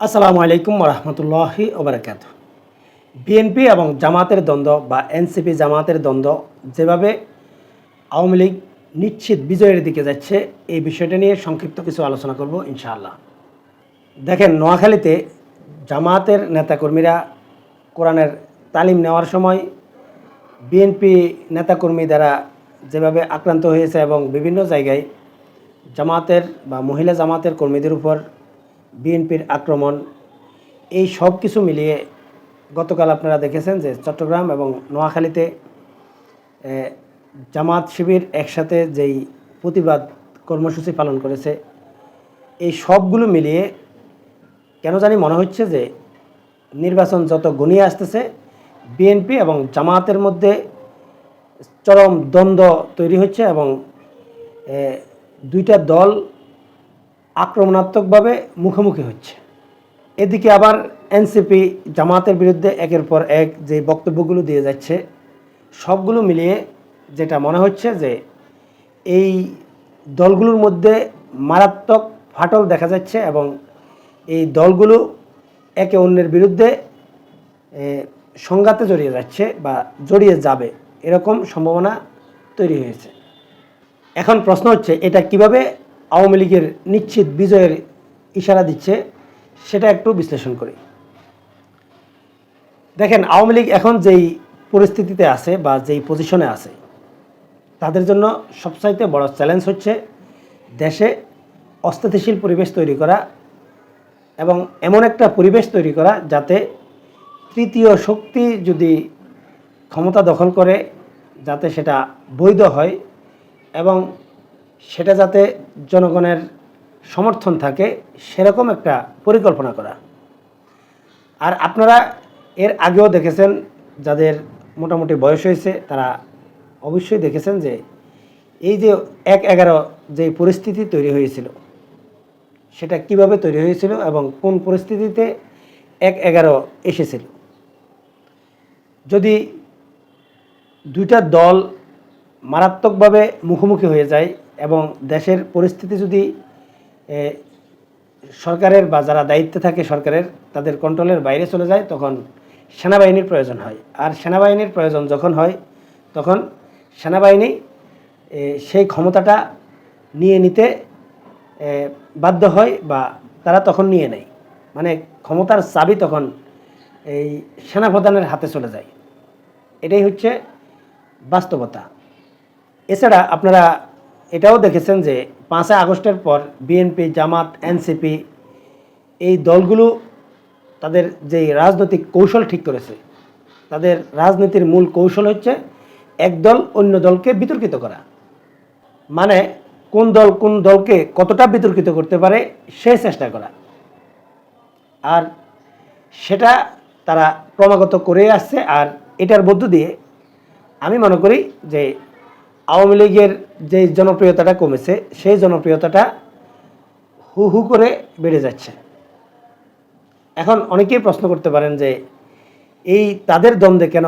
আসসালামু আলাইকুম রহমতুল্লাহি ওবরাকাত। বিএনপি এবং জামাতের দ্বন্দ্ব বা এনসিপি জামাতের দ্বন্দ্ব যেভাবে আওয়ামী লীগ নিশ্চিত বিজয়ের দিকে যাচ্ছে, এই বিষয়টা নিয়ে সংক্ষিপ্ত কিছু আলোচনা করব ইনশাআল্লাহ। দেখেন, নোয়াখালীতে জামাতের নেতাকর্মীরা কোরআনের তালিম নেওয়ার সময় বিএনপি নেতাকর্মী দ্বারা যেভাবে আক্রান্ত হয়েছে এবং বিভিন্ন জায়গায় জামাতের বা মহিলা জামাতের কর্মীদের উপর বিএনপির আক্রমণ, এই সব কিছু মিলিয়ে গতকাল আপনারা দেখেছেন যে চট্টগ্রাম এবং নোয়াখালীতে জামাত শিবির একসাথে যেই প্রতিবাদ কর্মসূচি পালন করেছে, এই সবগুলো মিলিয়ে কেন জানি মনে হচ্ছে যে নির্বাচন যত ঘনিয়ে আসতেছে, বিএনপি এবং জামাতের মধ্যে চরম দ্বন্দ্ব তৈরি হচ্ছে এবং দুইটা দল আক্রমণাত্মকভাবে মুখোমুখি হচ্ছে। এদিকে আবার এনসিপি জামাতের বিরুদ্ধে একের পর এক যে বক্তব্যগুলো দিয়ে যাচ্ছে, সবগুলো মিলিয়ে যেটা মনে হচ্ছে যে এই দলগুলোর মধ্যে মারাত্মক ফাটল দেখা যাচ্ছে এবং এই দলগুলো একে অন্যের বিরুদ্ধে সংঘাতে জড়িয়ে যাচ্ছে বা জড়িয়ে যাবে এরকম সম্ভাবনা তৈরি হয়েছে। এখন প্রশ্ন হচ্ছে, এটা কীভাবে আওয়ামী লীগের নিশ্চিত বিজয়ের ইশারা দিচ্ছে, সেটা একটু বিশ্লেষণ করি। দেখেন, আওয়ামী লীগ এখন যেই পরিস্থিতিতে আছে বা যেই পজিশনে আছে, তাদের জন্য সবচাইতে বড় চ্যালেঞ্জ হচ্ছে দেশে অস্থিতিশীল পরিবেশ তৈরি করা এবং এমন একটা পরিবেশ তৈরি করা যাতে তৃতীয় শক্তি যদি ক্ষমতা দখল করে, যাতে সেটা বৈধ হয় এবং সেটা যাতে জনগণের সমর্থন থাকে, সেরকম একটা পরিকল্পনা করা। আর আপনারা এর আগেও দেখেছেন, যাদের মোটামুটি বয়স হয়েছে, তারা অবশ্যই দেখেছেন যে, এই যে এক এগারো যে পরিস্থিতি তৈরি হয়েছিল, সেটা কীভাবে তৈরি হয়েছিল এবং কোন পরিস্থিতিতে এক এগারো এসেছিল। যদি দুইটা দল মারাত্মকভাবে মুখোমুখি হয়ে যায় এবং দেশের পরিস্থিতি যদি সরকারের বা যারা দায়িত্বে থাকে সরকারের, তাদের কন্ট্রোলের বাইরে চলে যায়, তখন সেনাবাহিনীর প্রয়োজন হয়। আর সেনাবাহিনীর প্রয়োজন যখন হয়, তখন সেনাবাহিনী সেই ক্ষমতাটা নিয়ে নিতে বাধ্য হয় বা তারা তখন নিয়ে নেয়। মানে ক্ষমতার চাবি তখন এই সেনাপ্রধানের হাতে চলে যায়। এটাই হচ্ছে বাস্তবতা। এছাড়া আপনারা এটাও দেখেছেন যে পাঁচই আগস্টের পর বিএনপি, জামাত, এনসিপি এই দলগুলো তাদের যে রাজনৈতিক কৌশল ঠিক করেছে, তাদের রাজনীতির মূল কৌশল হচ্ছে এক দল অন্য দলকে বিতর্কিত করা। মানে কোন দল কোন দলকে কতটা বিতর্কিত করতে পারে সে চেষ্টা করা। আর সেটা তারা ক্রমাগত করে আসছে, আর এটার মধ্য দিয়ে আমি মনে করি যে আওয়ামী লীগের যে জনপ্রিয়তাটা কমেছে, সেই জনপ্রিয়তাটা হু হু করে বেড়ে যাচ্ছে। এখন অনেকেই প্রশ্ন করতে পারেন যে, এই তাদের দ্বন্দ্বে কেন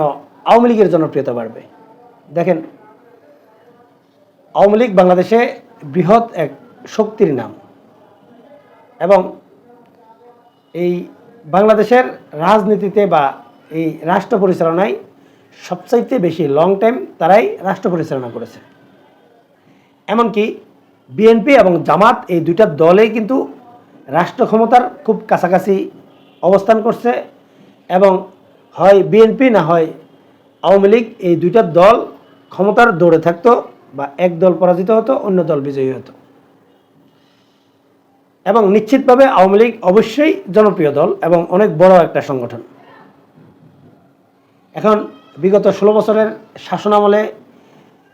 আওয়ামী লীগের জনপ্রিয়তা বাড়বে? দেখেন, আওয়ামী লীগ বাংলাদেশে বৃহৎ এক শক্তির নাম এবং এই বাংলাদেশের রাজনীতিতে বা এই রাষ্ট্র পরিচালনায় সবচাইতে বেশি লং টাইম তারাই রাষ্ট্র পরিচালনা করেছে। এমনকি বিএনপি এবং জামাত এই দুইটা দলেই কিন্তু রাষ্ট্র ক্ষমতার খুব কাছাকাছি অবস্থান করছে এবং হয় বিএনপি না হয় আওয়ামী লীগ এই দুইটা দল ক্ষমতার দৌড়ে থাকতো বা এক দল পরাজিত হতো, অন্য দল বিজয়ী হতো। এবং নিশ্চিতভাবে আওয়ামী লীগ অবশ্যই জনপ্রিয় দল এবং অনেক বড় একটা সংগঠন। এখন বিগত ষোলো বছরের শাসনামলে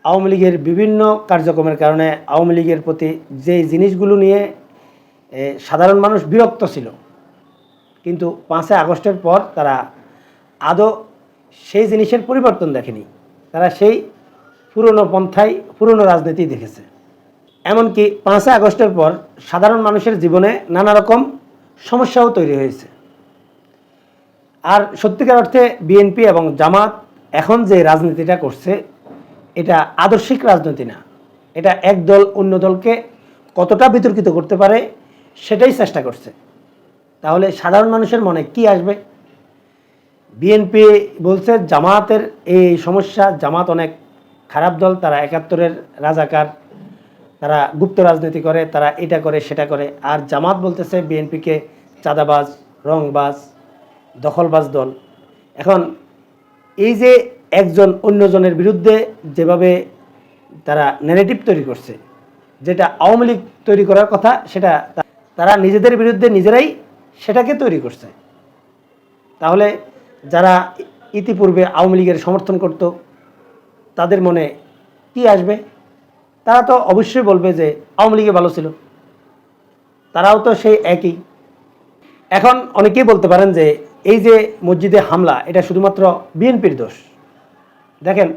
আওয়ামী লীগের বিভিন্ন কার্যক্রমের কারণে আওয়ামী লীগের প্রতি যে জিনিসগুলো নিয়ে সাধারণ মানুষ বিরক্ত ছিল, কিন্তু পাঁচই আগস্টের পর তারা আদৌ সেই জিনিসের পরিবর্তন দেখেনি। তারা সেই পুরনো পন্থায়, পুরনো রাজনীতি দেখেছে। এমনকি পাঁচই আগস্টের পর সাধারণ মানুষের জীবনে নানা রকম সমস্যাও তৈরি হয়েছে। আর সত্যিকার অর্থে বিএনপি এবং জামাত এখন যে রাজনীতিটা করছে, এটা আদর্শিক রাজনীতি না। এটা এক দল অন্য দলকে কতটা বিতর্কিত করতে পারে, সেটাই চেষ্টা করছে। তাহলে সাধারণ মানুষের মনে কি আসবে? বিএনপি বলছে, জামাতের এই সমস্যা, জামাত অনেক খারাপ দল, তারা একাত্তরের রাজাকার, তারা গুপ্ত রাজনীতি করে, তারা এটা করে, সেটা করে। আর জামাত বলতেছে, বিএনপিকে চাঁদাবাজ, রংবাজ, দখলবাজ দল। এখন এই যে একজন অন্যজনের বিরুদ্ধে যেভাবে তারা নেগেটিভ তৈরি করছে, যেটা আওয়ামী লীগ তৈরি করার কথা, সেটা তারা নিজেদের বিরুদ্ধে নিজেরাই সেটাকে তৈরি করছে। তাহলে যারা ইতিপূর্বে আওয়ামী লীগের সমর্থন করত, তাদের মনে কি আসবে? তারা তো অবশ্যই বলবে যে আওয়ামী লীগে ভালো ছিল। তারাও তো সেই একই। এখন অনেকেই বলতে পারেন যে এই যে মসজিদে হামলা, এটা শুধুমাত্র বিএনপির দোষ। দেখেন,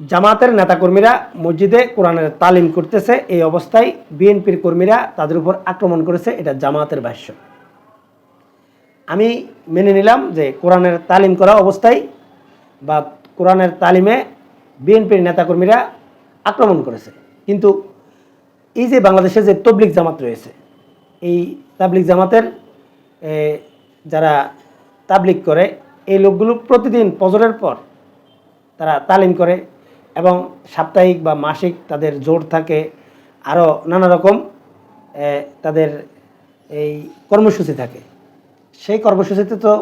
জামাতের নেতাকর্মীরা মসজিদে কোরআনের তালিম করতেছে, এই অবস্থায় বিএনপির কর্মীরা তাদের উপর আক্রমণ করেছে, এটা জামাতের ভাষ্য। আমি মেনে নিলাম যে কোরআনের তালিম করা অবস্থায় বা কোরআনের তালিমে বিএনপির নেতাকর্মীরা আক্রমণ করেছে। কিন্তু এই যে বাংলাদেশে যে তবলিক জামাত রয়েছে, এই তাবলিক জামাতের যারা তাবলিক করে, এই লোকগুলো প্রতিদিন পজরের পর তারা তালিম করে এবং সাপ্তাহিক বা মাসিক তাদের জোর থাকে। আরও নানা রকম তাদের এই কর্মসূচি থাকে। সেই কর্মসূচিতে তো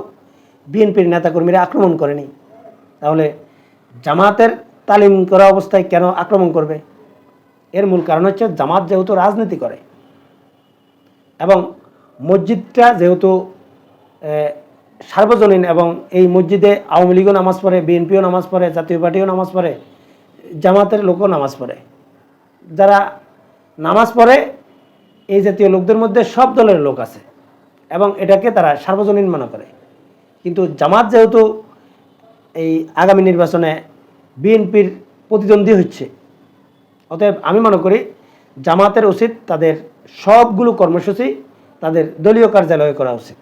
বিএনপির নেতাকর্মীরা আক্রমণ করেনি। তাহলে জামাতের তালিম করা অবস্থায় কেন আক্রমণ করবে? এর মূল কারণ হচ্ছে জামাত যেহেতু রাজনীতি করে এবং মসজিদটা যেহেতু সার্বজনীন এবং এই মসজিদে আওয়ামী লীগও নামাজ পড়ে, বিএনপিও নামাজ পড়ে, জাতীয় পার্টিও নামাজ পড়ে, জামাতের লোকও নামাজ পড়ে। যারা নামাজ পড়ে, এই জাতীয় লোকদের মধ্যে সব দলের লোক আছে এবং এটাকে তারা সার্বজনীন মনে করে। কিন্তু জামাত যেহেতু এই আগামী নির্বাচনে বিএনপির প্রতিদ্বন্দ্বী হচ্ছে, অতএব আমি মনে করি জামাতের উচিত তাদের সবগুলো কর্মসূচি তাদের দলীয় কার্যালয়ে করা উচিত।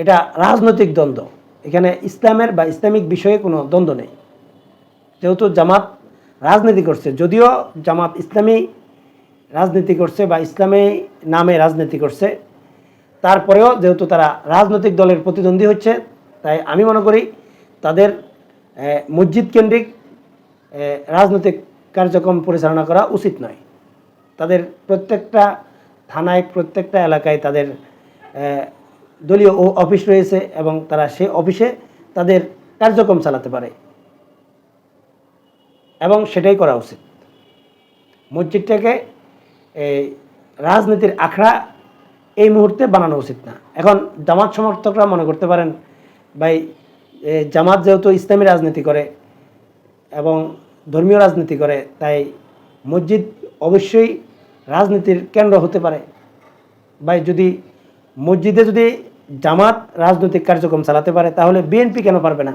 এটা রাজনৈতিক দ্বন্দ্ব। এখানে ইসলামের বা ইসলামিক বিষয়ে কোনো দ্বন্দ্ব নেই। যেহেতু জামাত রাজনীতি করছে, যদিও জামাত ইসলামী রাজনীতি করছে বা ইসলামী নামে রাজনীতি করছে, তারপরেও যেহেতু তারা রাজনৈতিক দলের প্রতিদ্বন্দ্বী হচ্ছে, তাই আমি মনে করি তাদের মসজিদ কেন্দ্রিক রাজনৈতিক কার্যক্রম পরিচালনা করা উচিত নয়। তাদের প্রত্যেকটা থানায়, প্রত্যেকটা এলাকায় তাদের দলীয় ও- অফিস রয়েছে এবং তারা সে অফিসে তাদের কার্যক্রম চালাতে পারে। এবং সেটাই করা উচিত। মসজিদটাকে এই রাজনীতির আখড়া এই মুহূর্তে বানানো উচিত না। এখন জামাত সমর্থকরা মনে করতে পারেন, ভাই জামাত যেহেতু ইসলামী রাজনীতি করে এবং ধর্মীয় রাজনীতি করে, তাই মসজিদ অবশ্যই রাজনীতির কেন্দ্র হতে পারে। ভাই, যদি মসজিদে যদি জামাত রাজনৈতিক কার্যক্রম চালাতে পারে, তাহলে বিএনপি কেন পারবে না?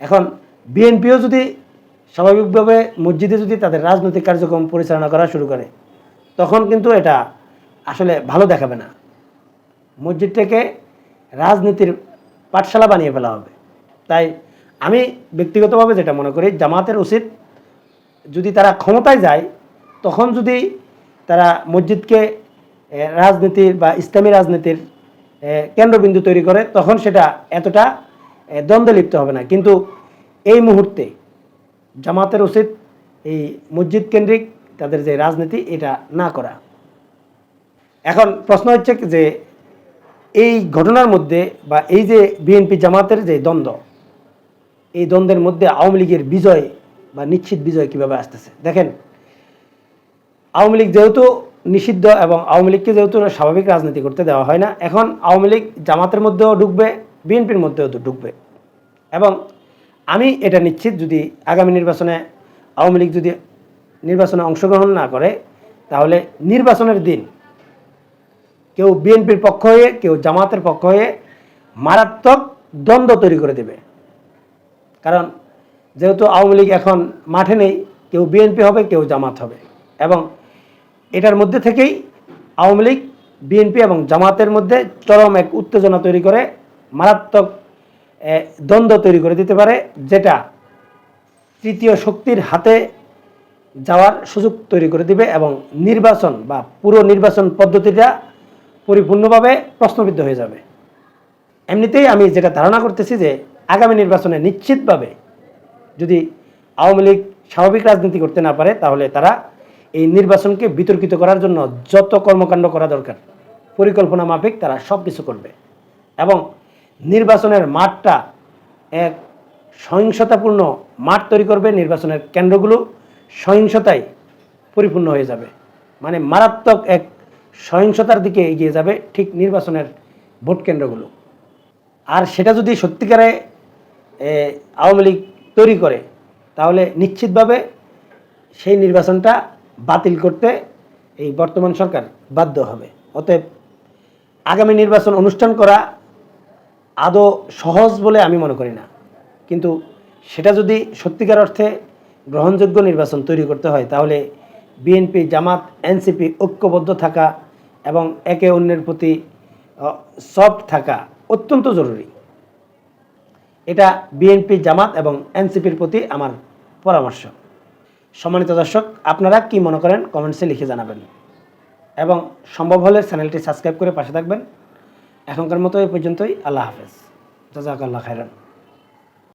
এখন বিএনপিও যদি স্বাভাবিকভাবে মসজিদে যদি তাদের রাজনৈতিক কার্যক্রম পরিচালনা করা শুরু করে, তখন কিন্তু এটা আসলে ভালো দেখাবে না। মসজিদটাকে রাজনীতির পাঠশালা বানিয়ে ফেলা হবে। তাই আমি ব্যক্তিগতভাবে যেটা মনে করি, জামাতের উচিত যদি তারা ক্ষমতায় যায়, তখন যদি তারা মসজিদকে রাজনীতির বা ইসলামী রাজনীতির কেন্দ্রবিন্দু তৈরি করে, তখন সেটা এতটা দ্বন্দ্বে লিপ্ত হবে না। কিন্তু এই মুহূর্তে জামাতের উচিত, এই মসজিদ কেন্দ্রিক তাদের যে রাজনীতি, এটা না করা। এখন প্রশ্ন হচ্ছে যে, এই ঘটনার মধ্যে বা এই যে বিএনপি জামাতের যে দ্বন্দ্ব, এই দ্বন্দ্বের মধ্যে আওয়ামী লীগের বিজয় বা নিশ্চিত বিজয় কীভাবে আসতেছে? দেখেন, আওয়ামী লীগ যেহেতু নিষিদ্ধ এবং আওয়ামী লীগকে যেহেতু স্বাভাবিক রাজনীতি করতে দেওয়া হয় না, এখন আওয়ামী লীগ জামাতের মধ্যেও ঢুকবে, বিএনপির মধ্যেও তো ঢুকবে। এবং আমি এটা নিশ্চিত, যদি আগামী নির্বাচনে আওয়ামী লীগ যদি নির্বাচনে অংশগ্রহণ না করে, তাহলে নির্বাচনের দিন কেউ বিএনপির পক্ষ হয়ে, কেউ জামাতের পক্ষ হয়ে মারাত্মক দ্বন্দ্ব তৈরি করে দেবে। কারণ যেহেতু আওয়ামী লীগ এখন মাঠে নেই, কেউ বিএনপি হবে, কেউ জামাত হবে। এবং এটার মধ্যে থেকেই আওয়ামী লীগ, বিএনপি এবং জামাতের মধ্যে চরম এক উত্তেজনা তৈরি করে, মারাত্মক দ্বন্দ্ব তৈরি করে দিতে পারে, যেটা তৃতীয় শক্তির হাতে যাওয়ার সুযোগ তৈরি করে দিবে এবং নির্বাচন বা পুরো নির্বাচন পদ্ধতিটা পরিপূর্ণভাবে প্রশ্নবিদ্ধ হয়ে যাবে। এমনিতেই আমি যেটা ধারণা করতেছি যে আগামী নির্বাচনে নিশ্চিতভাবে যদি আওয়ামী লীগ স্বাভাবিক রাজনীতি করতে না পারে, তাহলে তারা এই নির্বাচনকে বিতর্কিত করার জন্য যত কর্মকাণ্ড করা দরকার, পরিকল্পনা মাফিক তারা সব কিছু করবে। এবং নির্বাচনের মাঠটা এক সহিংসতাপূর্ণ মাঠ তৈরি করবে, নির্বাচনের কেন্দ্রগুলো সহিংসতায় পরিপূর্ণ হয়ে যাবে। মানে মারাত্মক এক সহিংসতার দিকে এগিয়ে যাবে ঠিক নির্বাচনের ভোট কেন্দ্রগুলো। আর সেটা যদি সত্যিকারে আওয়ামী লীগ তৈরি করে, তাহলে নিশ্চিতভাবে সেই নির্বাচনটা বাতিল করতে এই বর্তমান সরকার বাধ্য হবে। অতএব আগামী নির্বাচন অনুষ্ঠান করা আদৌ সহজ বলে আমি মনে করি না। কিন্তু সেটা যদি সত্যিকার অর্থে গ্রহণযোগ্য নির্বাচন তৈরি করতে হয়, তাহলে বিএনপি, জামাত, এনসিপি ঐক্যবদ্ধ থাকা এবং একে অন্যের প্রতি সফট থাকা অত্যন্ত জরুরি। এটা বিএনপি, জামাত এবং এনসিপির প্রতি আমার পরামর্শ। সম্মানিত দর্শক, আপনারা কি মনে করেন কমেন্টসে লিখে জানাবেন। এবং সম্ভব হলে চ্যানেলটি সাবস্ক্রাইব করে পাশে থাকবেন। এখনকার মতো এই পর্যন্তই, আল্লাহ হাফেজ। জাজাকাল্লাহ খাইরান